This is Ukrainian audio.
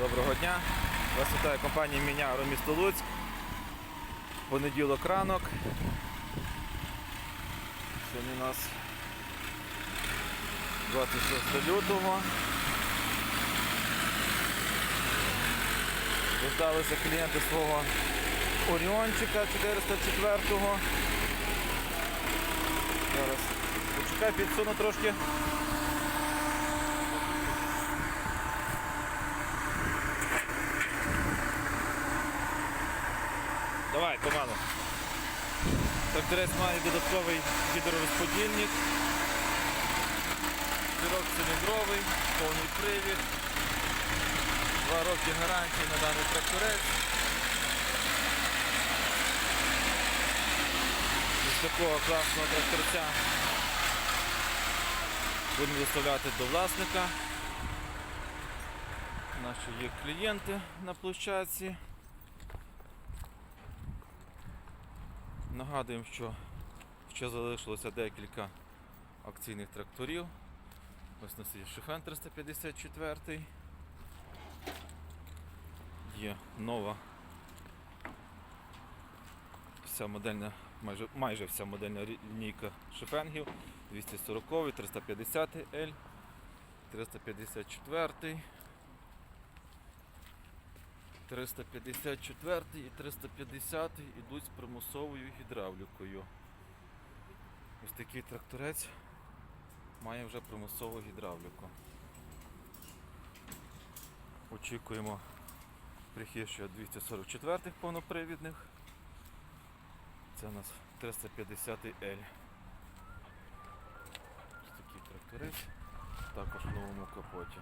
Доброго дня. Вас вітає компанія Міняро місто Луцьк. Понеділок ранок. Сьогодні у нас 26 лютого. Дождалися клієнти свого Оріончика 404-го. Зараз почекай, підсуну трошки. Давай, команду. Тракторець має додатковий гідророзподільник. Трьохциліндровий, повний привід. Два роки гарантії на даний тракторець. Із такого класного тракторця будемо доставляти до власника. Наші є клієнти на площадці. Нагадуємо, що ще залишилося декілька акційних тракторів. Ось нас є Шифен 354. Є нова вся модельна, майже, майже вся модельна лінійка шифенгів 240, 350 L, 354. 354 і 350 йдуть з примусовою гідравлікою. Ось такий тракторець має вже примусову гідравліку. Очікуємо прихід ще 244 повнопривідних. Це у нас 350 L. Ось такий тракторець, також в новому капоті.